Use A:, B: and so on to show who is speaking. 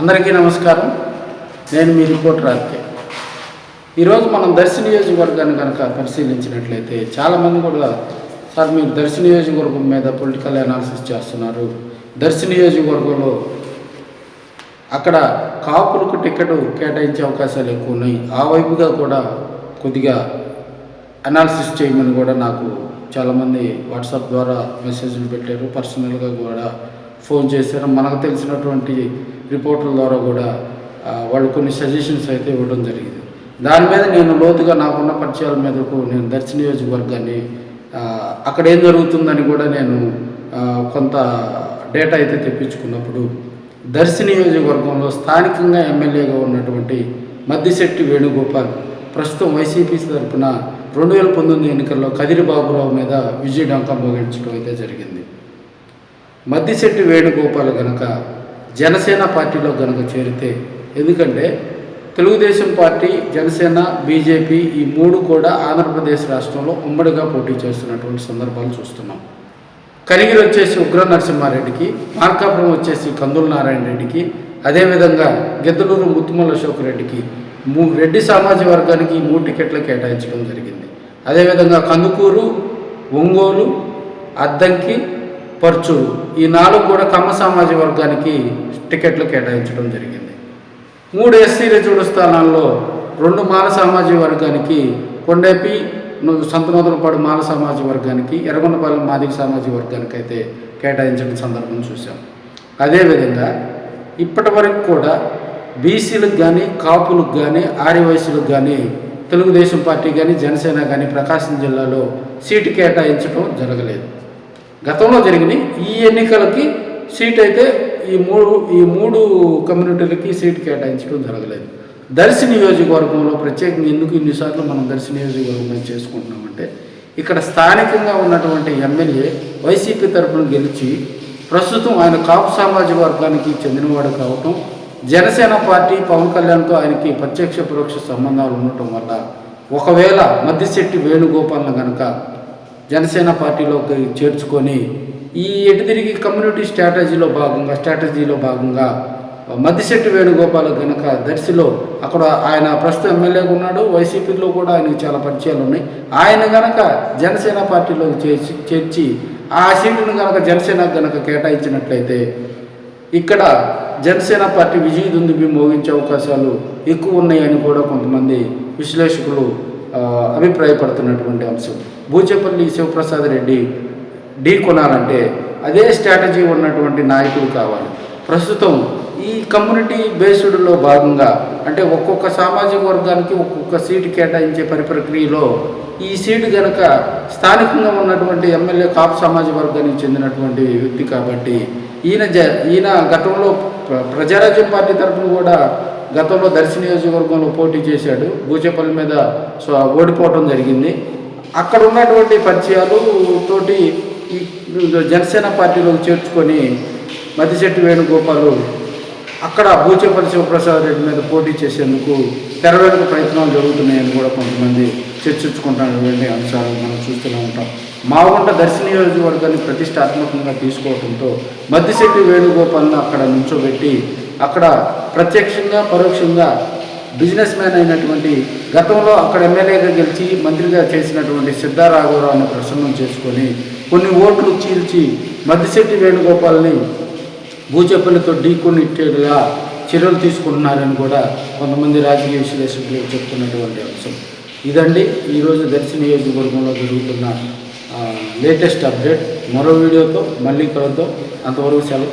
A: అందరికీ నమస్కారం. నేను మీ రిపోర్టర్ ఆర్కే. ఈరోజు మనం దర్శి నియోజకవర్గాన్ని కనుక పరిశీలించినట్లయితే చాలామంది కూడా సార్ మీరు దర్శి నియోజకవర్గం మీద పొలిటికల్ అనాలిసిస్ చేస్తున్నారు. దర్శి నియోజకవర్గంలో అక్కడ కాపులకు టికెట్ కేటాయించే అవకాశాలు ఎక్కువ ఉన్నాయి. ఆ వైపుగా కూడా కొద్దిగా అనాలిసిస్ చేయమని కూడా నాకు చాలామంది వాట్సాప్ ద్వారా మెసేజ్లు పెట్టారు. పర్సనల్గా కూడా ఫోన్ చేశారు. మనకు తెలిసినటువంటి రిపోర్టుల ద్వారా కూడా వాళ్ళు కొన్ని సజెషన్స్ అయితే ఇవ్వడం జరిగింది. దాని మీద నేను లోతుగా నాకున్న పరిచయాల మీదకు నేను దర్శన నియోజకవర్గాన్ని అక్కడ ఏం జరుగుతుందని కూడా నేను కొంత డేటా అయితే తెప్పించుకున్నప్పుడు దర్శి నియోజకవర్గంలో స్థానికంగా ఎమ్మెల్యేగా ఉన్నటువంటి మద్దిశెట్టి వేణుగోపాల్ ప్రస్తుతం వైసీపీ తరఫున రెండు వేల పంతొమ్మిది ఎన్నికల్లో కదిరి బాబురావు మీద విజయ డంకం మోగించడం అయితే జరిగింది. మద్దిశెట్టి వేణుగోపాల్ కనుక జనసేన పార్టీలో కనుక చేరితే ఎందుకంటే తెలుగుదేశం పార్టీ జనసేన బీజేపీ ఈ మూడు కూడా ఆంధ్రప్రదేశ్ రాష్ట్రంలో ఉమ్మడిగా పోటీ చేస్తున్నటువంటి సందర్భాలు చూస్తున్నాం. కరిగిరి వచ్చేసి ఉగ్ర నరసింహారెడ్డికి మార్కాపురం వచ్చేసి కందుల నారాయణ రెడ్డికి అదేవిధంగా గిద్దలూరు ముత్తుమల అశోక్ రెడ్డికి మూ రెడ్డి సామాజిక వర్గానికి ఈ మూడు టికెట్లు కేటాయించడం జరిగింది. అదేవిధంగా కందుకూరు ఒంగోలు అద్దంకి పర్చూరు ఈ నాలుగు కూడా కమ్మ సామాజిక వర్గానికి టికెట్లు కేటాయించడం జరిగింది. మూడు ఎస్సీ రిజర్వ్డ్ స్థానాల్లో రెండు మాల సామాజిక వర్గానికి కొండేపి ను- సంతనోదలపాడు మాల సామాజిక వర్గానికి ఎర్రగొండపాలెం మాదిక సామాజిక వర్గానికి అయితే కేటాయించిన సందర్భం చూసాం అదేవిధంగా ఇప్పటి వరకు కూడా బీసీలకు కానీ కాపులకు కానీ ఆర్యవయసులకు కానీ తెలుగుదేశం పార్టీ కానీ జనసేన కానీ ప్రకాశం జిల్లాలో సీటు కేటాయించడం జరగలేదు. గతంలో జరిగిన ఈ ఎన్నికలకి సీట్ అయితే ఈ మూడు ఈ మూడు కమ్యూనిటీలకి సీట్ కేటాయించడం జరగలేదు. దర్శి నియోజకవర్గంలో ప్రత్యేకంగా ఎందుకు ఇన్నిసార్లు మనం దర్శి నియోజకవర్గం చేసుకుంటున్నామంటే ఇక్కడ స్థానికంగా ఉన్నటువంటి ఎమ్మెల్యే వైసీపీ తరఫున గెలిచి ప్రస్తుతం ఆయన కాపు సామాజిక వర్గానికి చెందినవాడు కావటం జనసేన పార్టీ పవన్ కళ్యాణ్తో ఆయనకి ప్రత్యక్ష పరోక్ష సంబంధాలు ఉండటం వల్ల ఒకవేళ మద్దిశెట్టి వేణుగోపాల్ని కనుక జనసేన పార్టీలోకి చేర్చుకొని ఈ ఎటు తిరిగి కమ్యూనిటీ స్ట్రాటజీలో భాగంగా స్ట్రాటజీలో భాగంగా మద్దిశెట్టి వేణుగోపాల్ కనుక దర్శిలో అక్కడ ఆయన ప్రస్తుతం ఎమ్మెల్యేగా ఉన్నాడు వైసీపీలో కూడా ఆయనకు చాలా పరిచయాలు ఉన్నాయి. ఆయన గనక జనసేన పార్టీలోకి చేర్చి చేర్చి ఆ సీటును కనుక జనసేన కనుక కేటాయించినట్లయితే ఇక్కడ జనసేన పార్టీ విజయ దుందుబి మోగించే అవకాశాలు ఎక్కువ ఉన్నాయని కూడా కొంతమంది విశ్లేషకులు అభిప్రాయపడుతున్నటువంటి అంశం. బూచేపల్లి శివప్రసాద్ రెడ్డి ఢీ కొనాలంటే అదే స్ట్రాటజీ ఉన్నటువంటి నాయకుడు కావాలి. ప్రస్తుతం ఈ కమ్యూనిటీ బేస్డ్లో భాగంగా అంటే ఒక్కొక్క సామాజిక వర్గానికి ఒక్కొక్క సీటు కేటాయించే పరిప్రక్రియలో ఈ సీటు కనుక స్థానికంగా ఉన్నటువంటి ఎమ్మెల్యే కాపు సమాజ వర్గానికి చెందినటువంటి వ్యక్తి కాబట్టి ఈయన జ ఈయన గతంలో ప్ర- ప్రజారాజ్యం పార్టీ తరఫున కూడా గతంలో దర్శి నియోజకవర్గంలో పోటీ చేశాడు. బూచేపల్లి మీద సో ఓడిపోవడం జరిగింది. అక్కడ ఉన్నటువంటి పరిచయాలు తోటి ఈ జనసేన పార్టీలోకి చేర్చుకొని మద్దిశెట్టి వేణుగోపాలు అక్కడ బూచేపల్లి శివప్రసాద్ రెడ్డి మీద పోటీ చేసేందుకు తెరవేందుకు ప్రయత్నాలు జరుగుతున్నాయని కూడా కొంతమంది చర్చించుకుంటున్నటువంటి అంశాలు మనం చూస్తూనే ఉంటాం. మాగుంట దర్శి నియోజకవర్గాన్ని ప్రతిష్టాత్మకంగా తీసుకోవడంతో మద్దిశెట్టి వేణుగోపాల్ని అక్కడ నుంచోబెట్టి అక్కడ ప్రత్యక్షంగా పరోక్షంగా బిజినెస్ మ్యాన్ అయినటువంటి గతంలో అక్కడ ఎమ్మెల్యేగా గెలిచి మంత్రిగా చేసినటువంటి సిద్ధారాఘవరావుని ప్రసన్నం చేసుకొని కొన్ని ఓట్లు చీల్చి మద్దిశెట్టి వేణుగోపాల్ని భూచెప్పలతో ఢీకొనిట్టేలా చర్యలు తీసుకుంటున్నారని కూడా కొంతమంది రాజకీయ విశ్లేషకులు చెప్తున్నటువంటి అంశం. ఇదండి. ఈరోజు దర్శి నియోజకవర్గంలో జరుగుతున్న లేటెస్ట్ అప్డేట్. మరో వీడియోతో మళ్ళీ కలుద్దాం. అంతవరకు సెలవు.